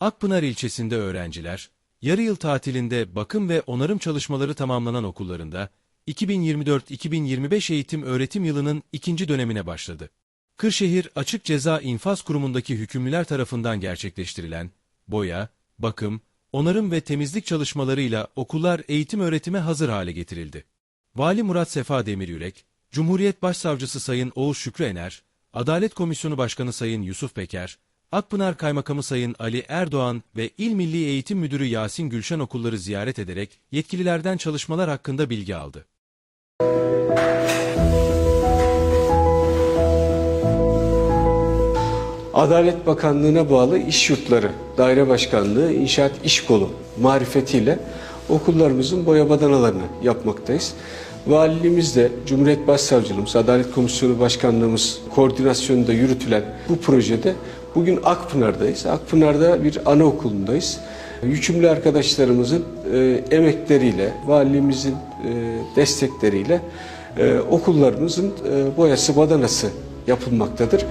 Akpınar ilçesinde öğrenciler, yarı yıl tatilinde bakım ve onarım çalışmaları tamamlanan okullarında 2024-2025 eğitim öğretim yılının ikinci dönemine başladı. Kırşehir Açık Ceza İnfaz Kurumu'ndaki hükümlüler tarafından gerçekleştirilen boya, bakım, onarım ve temizlik çalışmalarıyla okullar eğitim öğretime hazır hale getirildi. Vali Murat Sefa Demiryürek, Cumhuriyet Başsavcısı Sayın Oğuz Şükrü Ener, Adalet Komisyonu Başkanı Sayın Yusuf Peker, Akpınar Kaymakamı Sayın Ali Erdoğan ve İl Milli Eğitim Müdürü Yasin Gülşen okulları ziyaret ederek yetkililerden çalışmalar hakkında bilgi aldı. Adalet Bakanlığı'na bağlı iş yurtları, daire başkanlığı, inşaat iş kolu marifetiyle okullarımızın boya badanalarını yapmaktayız. Valiliğimiz de Cumhuriyet Başsavcılığımız, Adalet Komisyonu Başkanlığımız koordinasyonunda yürütülen bu projede bugün Akpınar'dayız. Akpınar'da bir anaokulundayız. Yükümlü arkadaşlarımızın e, emekleriyle, valiliğimizin e, destekleriyle e, okullarımızın e, boyası badanası yapılmaktadır.